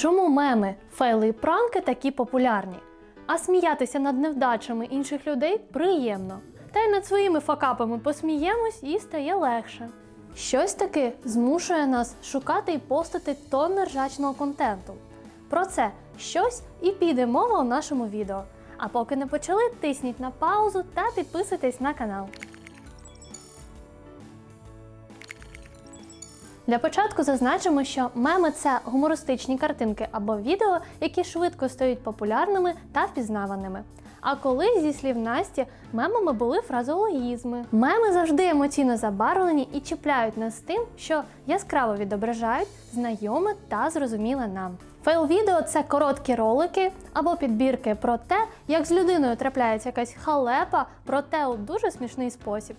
Чому меми, фейли і пранки такі популярні? А сміятися над невдачами інших людей приємно. Та й над своїми факапами посміємось і стає легше. Щось таки змушує нас шукати і постити тонни ржачного контенту. Про це щось і піде мова у нашому відео. А поки не почали, тисніть на паузу та підписуйтесь на канал. Для початку зазначимо, що меми це гумористичні картинки або відео, які швидко стають популярними та впізнаваними. А колись, зі слів Насті, мемами були фразеологізми. Меми завжди емоційно забарвлені і чіпляють нас тим, що яскраво відображають знайоме та зрозуміле нам. Фейл-відео це короткі ролики або підбірки про те, як з людиною трапляється якась халепа, проте у дуже смішний спосіб.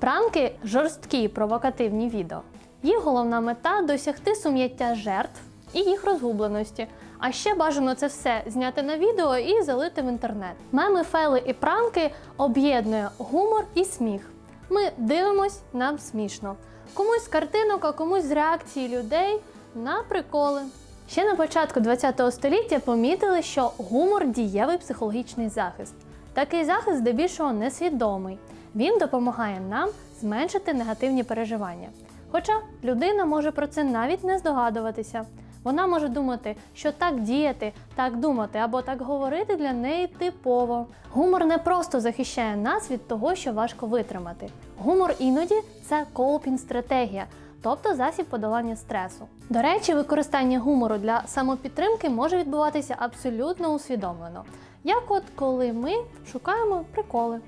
Пранки жорсткі провокативні відео. Їх головна мета досягти сум'яття жертв і їх розгубленості. А ще бажано це все зняти на відео і залити в інтернет. Меми, фейли і пранки об'єднує гумор і сміх. Ми дивимось, нам смішно. Комусь з картинок, а комусь з реакції людей на приколи. Ще на початку ХХ століття помітили, що гумор дієвий психологічний захист. Такий захист здебільшого несвідомий. Він допомагає нам зменшити негативні переживання. Хоча людина може про це навіть не здогадуватися. Вона може думати, що так діяти, так думати або так говорити для неї типово. Гумор не просто захищає нас від того, що важко витримати. Гумор іноді це коупінг-стратегія, тобто засіб подолання стресу. До речі, використання гумору для самопідтримки може відбуватися абсолютно усвідомлено. Як от коли ми шукаємо приколи.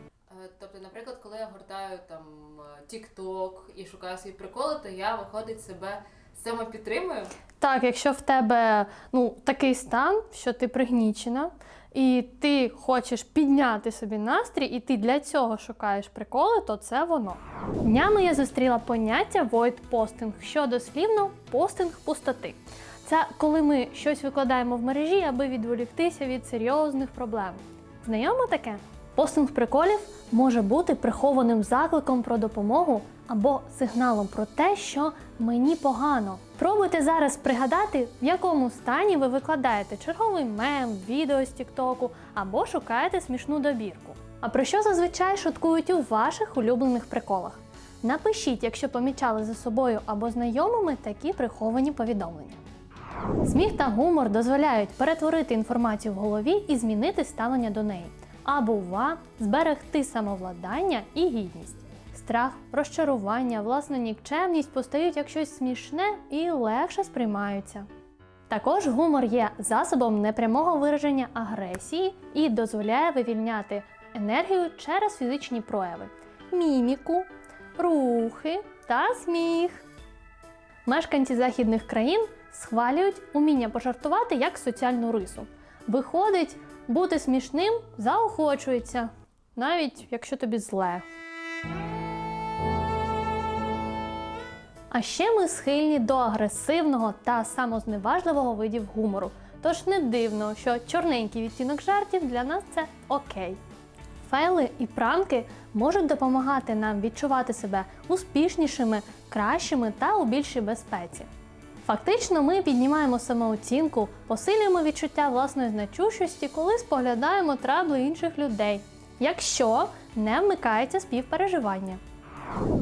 Я гортаю там е, TikTok і шукаю свої приколи, то я виходить себе самопідтримую. Так, якщо в тебе ну, такий стан, що ти пригнічена, і ти хочеш підняти собі настрій, і ти для цього шукаєш приколи, то це воно. Днями я зустріла поняття void posting, що дослівно постинг пустоти. Це коли ми щось викладаємо в мережі, аби відволіктися від серйозних проблем. Знайомо таке? Постинг приколів може бути прихованим закликом про допомогу або сигналом про те, що мені погано. Пробуйте зараз пригадати, в якому стані ви викладаєте черговий мем, відео з Тіктоку або шукаєте смішну добірку. А про що зазвичай шуткують у ваших улюблених приколах? Напишіть, якщо помічали за собою або знайомими такі приховані повідомлення. Сміх та гумор дозволяють перетворити інформацію в голові і змінити ставлення до неї, а бува зберегти самовладання і гідність. Страх, розчарування, власна нікчемність постають як щось смішне і легше сприймаються. Також гумор є засобом непрямого вираження агресії і дозволяє вивільняти енергію через фізичні прояви, міміку, рухи та сміх. Мешканці західних країн схвалюють уміння пожартувати як соціальну рису. Виходить, бути смішним заохочується, навіть якщо тобі зле. А ще ми схильні до агресивного та самозневажливого видів гумору. Тож не дивно, що чорненький відтінок жартів для нас це окей. Фейли і пранки можуть допомагати нам відчувати себе успішнішими, кращими та у більшій безпеці. Фактично, ми піднімаємо самооцінку, посилюємо відчуття власної значущості, коли споглядаємо трабли інших людей, якщо не вмикається співпереживання.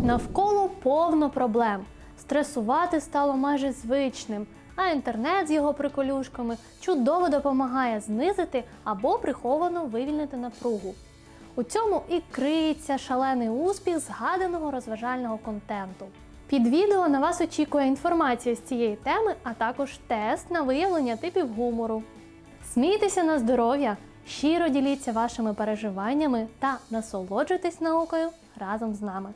Навколо повно проблем. Стресувати стало майже звичним, а інтернет з його приколюшками чудово допомагає знизити або приховано вивільнити напругу. У цьому і криється шалений успіх згаданого розважального контенту. Під відео на вас очікує інформація з цієї теми, а також тест на виявлення типів гумору. Смійтеся на здоров'я, щиро діліться вашими переживаннями та насолоджуйтесь наукою разом з нами.